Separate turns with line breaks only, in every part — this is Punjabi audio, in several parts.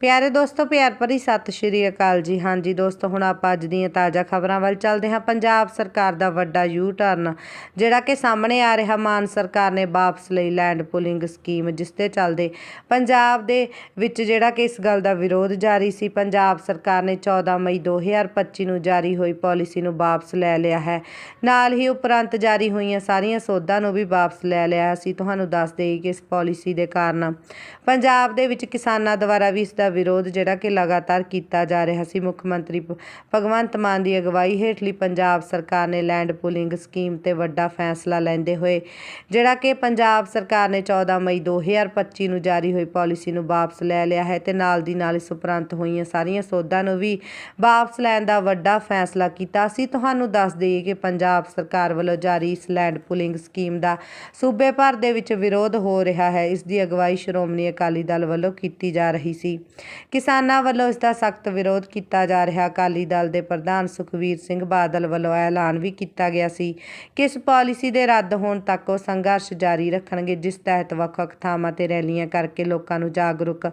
ਪਿਆਰੇ ਦੋਸਤੋ, ਪਿਆਰ ਭਰੀ ਸਤਿ ਸ਼੍ਰੀ ਅਕਾਲ ਜੀ। ਹਾਂਜੀ ਦੋਸਤੋ, ਹੁਣ ਆਪਾਂ ਅੱਜ ਦੀਆਂ ਤਾਜ਼ਾ ਖਬਰਾਂ ਵੱਲ ਚੱਲਦੇ ਹਾਂ। ਪੰਜਾਬ ਸਰਕਾਰ ਦਾ ਵੱਡਾ ਯੂ ਟਰਨ ਜਿਹੜਾ ਕਿ ਸਾਹਮਣੇ ਆ ਰਿਹਾ। ਮਾਨ ਸਰਕਾਰ ਨੇ ਵਾਪਸ ਲਈ ਲੈਂਡ ਪੁਲਿੰਗ ਸਕੀਮ, ਜਿਸ ਤੇ ਚੱਲਦੇ ਪੰਜਾਬ ਦੇ ਵਿੱਚ ਜਿਹੜਾ ਕਿ ਇਸ ਗੱਲ ਦਾ ਵਿਰੋਧ ਜਾਰੀ ਸੀ। ਪੰਜਾਬ ਸਰਕਾਰ ਨੇ 14 ਮਈ 2025 ਨੂੰ ਜਾਰੀ ਹੋਈ ਪਾਲਿਸੀ ਨੂੰ ਵਾਪਸ ਲੈ ਲਿਆ ਹੈ। ਨਾਲ ਹੀ ਉਪਰੰਤ ਜਾਰੀ ਹੋਈਆਂ ਸਾਰੀਆਂ ਸੋਧਾਂ ਨੂੰ ਵੀ ਵਾਪਸ ਲੈ ਲਿਆ ਅਸੀਂ ਤੁਹਾਨੂੰ ਦੱਸ ਦੇਈਏ ਕਿ ਇਸ ਪਾਲਿਸੀ ਦੇ ਕਾਰਨ ਪੰਜਾਬ ਦੇ ਵਿੱਚ ਕਿਸਾਨਾਂ ਦੁਆਰਾ ਵੀ ਇਸ ਦਾ ਵਿਰੋਧ ਜਿਹੜਾ ਕਿ ਲਗਾਤਾਰ ਕੀਤਾ ਜਾ ਰਿਹਾ ਸੀ। ਮੁੱਖ ਮੰਤਰੀ ਭਗਵੰਤ ਮਾਨ ਦੀ ਅਗਵਾਈ ਹੇਠਲੀ ਪੰਜਾਬ ਸਰਕਾਰ ਨੇ ਲੈਂਡ ਪੁਲਿੰਗ ਸਕੀਮ ਤੇ ਵੱਡਾ ਫੈਸਲਾ ਲੈਂਦੇ ਹੋਏ, ਜਿਹੜਾ ਕਿ ਪੰਜਾਬ ਸਰਕਾਰ ਨੇ 14 ਮਈ 2025 ਨੂੰ ਜਾਰੀ ਹੋਈ ਪਾਲਿਸੀ ਨੂੰ ਵਾਪਸ ਲੈ ਲਿਆ ਹੈ ਤੇ ਨਾਲ ਦੀ ਨਾਲ ਇਸ ਉਪਰੰਤ ਹੋਈਆਂ ਸਾਰੀਆਂ ਸੋਧਾਂ ਨੂੰ ਵੀ ਵਾਪਸ ਲੈਣ ਦਾ ਵੱਡਾ ਫੈਸਲਾ ਕੀਤਾ ਸੀ। ਤੁਹਾਨੂੰ ਦੱਸ ਦਈਏ ਕਿ ਪੰਜਾਬ ਸਰਕਾਰ ਵੱਲੋਂ ਜਾਰੀ ਇਸ ਲੈਂਡ ਪੁਲਿੰਗ ਸਕੀਮ ਦਾ ਸੂਬੇ ਭਰ ਦੇ ਵਿੱਚ ਵਿਰੋਧ ਹੋ ਰਿਹਾ ਹੈ। ਇਸ ਦੀ ਅਗਵਾਈ ਸ਼੍ਰੋਮਣੀ ਅਕਾਲੀ ਦਲ ਵੱਲੋਂ ਕੀਤੀ ਜਾ ਰਹੀ ਸੀ। ਕਿਸਾਨਾਂ ਵੱਲੋਂ ਇਸ ਦਾ ਸਖਤ ਵਿਰੋਧ ਕੀਤਾ ਜਾ ਰਿਹਾ। ਅਕਾਲੀ ਦਲ ਦੇ ਪ੍ਰਧਾਨ ਸੁਖਵੀਰ ਸਿੰਘ ਬਾਦਲ ਵੱਲੋਂ ਐਲਾਨ ਵੀ ਕੀਤਾ ਗਿਆ ਸੀ ਕਿ ਇਸ ਪਾਲਿਸੀ ਦੇ ਰੱਦ ਹੋਣ ਤੱਕ ਉਹ ਸੰਘਰਸ਼ ਜਾਰੀ ਰੱਖਣਗੇ, ਜਿਸ ਤਹਿਤ ਵੱਖ-ਵੱਖ ਥਾਵਾਂ ਤੇ ਰੈਲੀਆਂ ਕਰਕੇ ਲੋਕਾਂ ਨੂੰ ਜਾਗਰੂਕ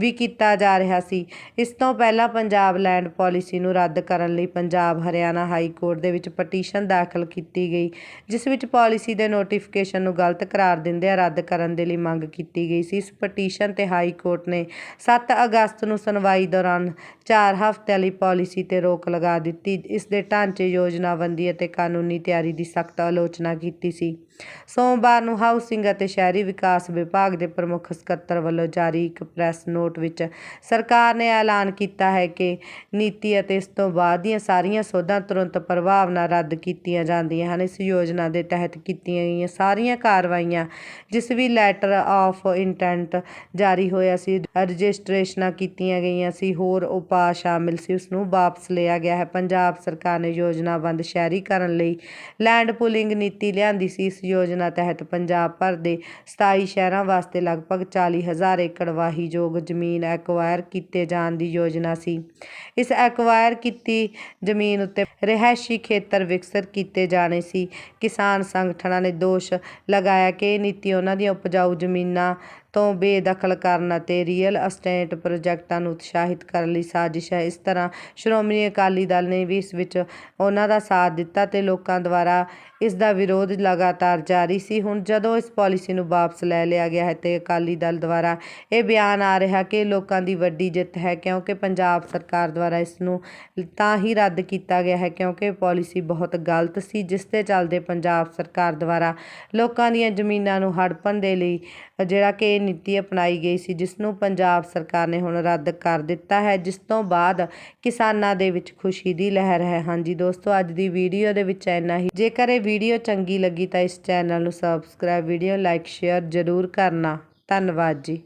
ਵੀ ਕੀਤਾ ਜਾ ਰਿਹਾ ਸੀ। ਇਸ ਤੋਂ ਪਹਿਲਾਂ ਪੰਜਾਬ ਲੈਂਡ ਪਾਲਿਸੀ ਨੂੰ ਰੱਦ ਕਰਨ ਲਈ ਪੰਜਾਬ ਹਰਿਆਣਾ ਹਾਈ ਕੋਰਟ ਦੇ ਵਿੱਚ ਪਟੀਸ਼ਨ ਦਾਖਲ ਕੀਤੀ ਗਈ, ਜਿਸ ਵਿੱਚ ਪਾਲਿਸੀ ਦੇ ਨੋਟੀਫਿਕੇਸ਼ਨ ਨੂੰ ਗਲਤ ਕਰਾਰ ਦਿੰਦਿਆਂ ਰੱਦ ਕਰਨ ਦੇ ਲਈ ਮੰਗ ਕੀਤੀ ਗਈ ਸੀ। ਇਸ ਪਟੀਸ਼ਨ ਤੇ ਹਾਈ ਕੋਰਟ ਨੇ 7 ਅਗਸਤ ਨੂੰ ਸੁਣਵਾਈ ਦੌਰਾਨ 4 ਹਫ਼ਤਿਆਂ ਲਈ ਪਾਲਿਸੀ ਤੇ ਰੋਕ ਲਗਾ ਦਿੱਤੀ। ਇਸ ਦੇ ਢਾਂਚੇ ਯੋਜਨਾਬੰਦੀ ਅਤੇ ਕਾਨੂੰਨੀ ਤਿਆਰੀ ਦੀ ਸਖਤ ਆਲੋਚਨਾ ਕੀਤੀ ਸੀ। ਸੋਮਵਾਰ ਨੂੰ ਹਾਊਸਿੰਗ ਅਤੇ ਸ਼ਹਿਰੀ ਵਿਕਾਸ ਵਿਭਾਗ ਦੇ ਪ੍ਰਮੁੱਖ ਸਕੱਤਰ ਵੱਲੋਂ ਜਾਰੀ ਇੱਕ ਪ੍ਰੈਸ ਨੋਟ ਵਿੱਚ ਸਰਕਾਰ ਨੇ ਐਲਾਨ ਕੀਤਾ ਹੈ ਕਿ ਨੀਤੀ ਅਤੇ ਇਸ ਤੋਂ ਬਾਅਦ ਦੀਆਂ ਸਾਰੀਆਂ ਸੋਧਾਂ ਤੁਰੰਤ ਪ੍ਰਭਾਵ ਨਾਲ ਰੱਦ ਕੀਤੀਆਂ ਜਾਂਦੀਆਂ ਹਨ। ਇਸ ਯੋਜਨਾ ਦੇ ਤਹਿਤ ਕੀਤੀਆਂ ਗਈਆਂ ਸਾਰੀਆਂ ਕਾਰਵਾਈਆਂ, ਜਿਸ ਵੀ ਲੈਟਰ ਆਫ ਇੰਟੈਂਟ ਜਾਰੀ ਹੋਇਆ ਸੀ, ਰਜਿਸਟ੍ਰੇਸ਼ਨਾਂ ਕੀਤੀਆਂ ਗਈਆਂ ਸੀ। ਹੋਰ ਉਪਾਅ ਸ਼ਾਮਿਲ ਸੀ। ਉਸ ਨੂੰ ਵਾਪਸ ਲਿਆ ਗਿਆ ਹੈ। ਪੰਜਾਬ ਸਰਕਾਰ ਨੇ ਯੋਜਨਾਬੰਦ ਸ਼ਹਿਰੀਕਰਨ ਲਈ ਲੈਂਡ ਪੁਲਿੰਗ ਨੀਤੀ ਲਿਆਂਦੀ ਸੀ। ਇਸ ਯੋਜਨਾ ਤਹਿਤ ਪੰਜਾਬ ਭਰ ਦੇ 27 ਸ਼ਹਿਰਾਂ ਵਾਸਤੇ ਲਗਭਗ 40 ਏਕੜ ਵਾਹੀਯੋਗ ਜ਼ਮੀਨ ਐਕਵਾਇਰ ਕੀਤੇ ਜਾਣ ਦੀ ਯੋਜਨਾ ਸੀ। ਇਸ ਐਕਵਾਇਰ ਕੀਤੀ ਜ਼ਮੀਨ ਉੱਤੇ ਰਿਹਾਇਸ਼ੀ ਖੇਤਰ ਵਿਕਸਿਤ ਕੀਤੇ ਜਾਣੇ ਸੀ। ਕਿਸਾਨ ਸੰਗਠਨਾਂ ਨੇ ਦੋਸ਼ ਲਗਾਇਆ ਕਿ ਇਹ ਨੀਤੀ ਉਹਨਾਂ ਦੀਆਂ ਉਪਜਾਊ ਜ਼ਮੀਨਾਂ ਤੋਂ ਬੇਦਖਲ ਕਰਨ ਅਤੇ ਰੀਅਲ ਅਸਟੇਟ ਪ੍ਰੋਜੈਕਟਾਂ ਨੂੰ ਉਤਸ਼ਾਹਿਤ ਕਰਨ ਲਈ ਸਾਜ਼ਿਸ਼ ਹੈ। ਇਸ ਤਰ੍ਹਾਂ ਸ਼੍ਰੋਮਣੀ ਅਕਾਲੀ ਦਲ ਨੇ ਵੀ ਇਸ ਵਿੱਚ ਉਹਨਾਂ ਦਾ ਸਾਥ ਦਿੱਤਾ ਤੇ ਲੋਕਾਂ ਦੁਆਰਾ ਇਸ ਦਾ ਵਿਰੋਧ ਲਗਾਤਾਰ ਜਾਰੀ ਸੀ। ਹੁਣ ਜਦੋਂ ਇਸ ਪਾਲਿਸੀ ਨੂੰ ਵਾਪਸ ਲੈ ਲਿਆ ਗਿਆ ਹੈ ਤੇ ਅਕਾਲੀ ਦਲ ਦੁਆਰਾ ਇਹ ਬਿਆਨ ਆ ਰਿਹਾ ਕਿ ਲੋਕਾਂ ਦੀ ਵੱਡੀ ਜਿੱਤ ਹੈ ਕਿਉਂਕਿ ਪੰਜਾਬ ਸਰਕਾਰ ਦੁਆਰਾ ਇਸ ਨੂੰ ਤਾਂ ਹੀ ਰੱਦ ਕੀਤਾ ਗਿਆ ਹੈ ਕਿਉਂਕਿ ਇਹ ਪਾਲਿਸੀ ਬਹੁਤ ਗਲਤ ਸੀ, ਜਿਸ ਦੇ ਚੱਲਦੇ ਪੰਜਾਬ ਸਰਕਾਰ ਦੁਆਰਾ ਲੋਕਾਂ ਦੀਆਂ ਜ਼ਮੀਨਾਂ ਨੂੰ ਹੜਪਣ ਦੇ ਲਈ ਜਿਹੜਾ ਕਿ ਇਹ ਨੀਤੀ ਅਪਣਾਈ ਗਈ ਸੀ ਜਿਸ ਨੂੰ ਪੰਜਾਬ ਸਰਕਾਰ ਨੇ ਹੁਣ ਰੱਦ ਕਰ ਦਿੱਤਾ ਹੈ, ਜਿਸ ਤੋਂ ਬਾਅਦ ਕਿਸਾਨਾਂ ਦੇ ਵਿੱਚ ਖੁਸ਼ੀ ਦੀ ਲਹਿਰ ਹੈ। ਹਾਂਜੀ ਦੋਸਤੋ, ਅੱਜ ਦੀ ਵੀਡੀਓ ਦੇ ਵਿੱਚ ਇੰਨਾ ਹੀ। ਜੇਕਰ ਇਹ ਵੀਡੀਓ ਚੰਗੀ ਲੱਗੀ ਤਾਂ ਇਸ ਚੈਨਲ ਨੂੰ ਸਬਸਕ੍ਰਾਈਬ ਵੀਡੀਓ ਲਾਈਕ ਸ਼ੇਅਰ ਜ਼ਰੂਰ ਕਰਨਾ। ਧੰਨਵਾਦ ਜੀ।